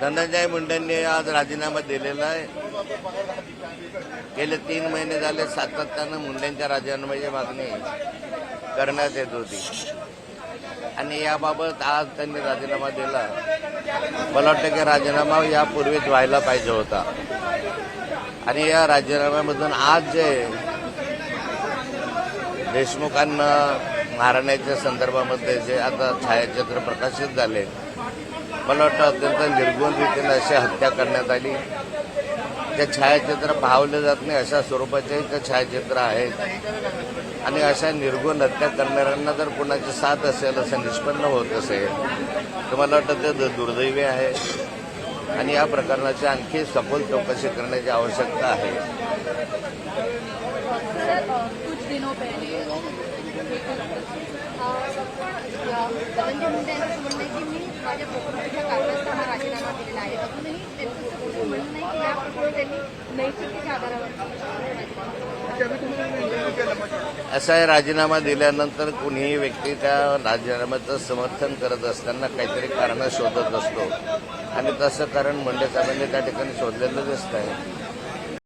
धनंजय मुंडेंनी आज राजीनामा दिलेला आहे. गेले तीन महिने झाले सातत्यानं मुंडेंच्या राजीनाम्याची मागणी करण्यात येत होती. आणि याबाबत आज त्यांनी राजीनामा दिला. मला वाटतं की राजीनामा यापूर्वीच व्हायला पाहिजे होता. आणि या राजीनाम्यामधून आज जे देशमुखांना मारण्याच्या संदर्भामध्ये जे आता छायाचित्र प्रकाशित झाले मला वाटतं अत्यंत निर्गुण रीतीने अशी हत्या करण्यात आली ते छायाचित्र पाहवले जात नाही अशा स्वरूपाचे ते छायाचित्र आहेत आणि अशा निर्गुण हत्या करणाऱ्यांना जर कुणाची साथ असेल असं निष्पन्न होत असेल तर मला वाटतं ते दुर्दैवी आहे आणि या प्रकरणाची आणखी सखोल चौकशी करण्याची आवश्यकता आहे सर आहे अजूनही त्यांचं असं म्हणणं नाही की या प्रकरण त्यांनी नैतिकतेच्या आधारावर असा आहे राजीनामा दिल्यानंतर कुणीही व्यक्ती त्या राजीनाम्याचं समर्थन करत असताना काहीतरी कारणं शोधत असतो. आणि तसं कारण मुंडे साहेबांनी त्या ठिकाणी शोधलेलं दिसत आहे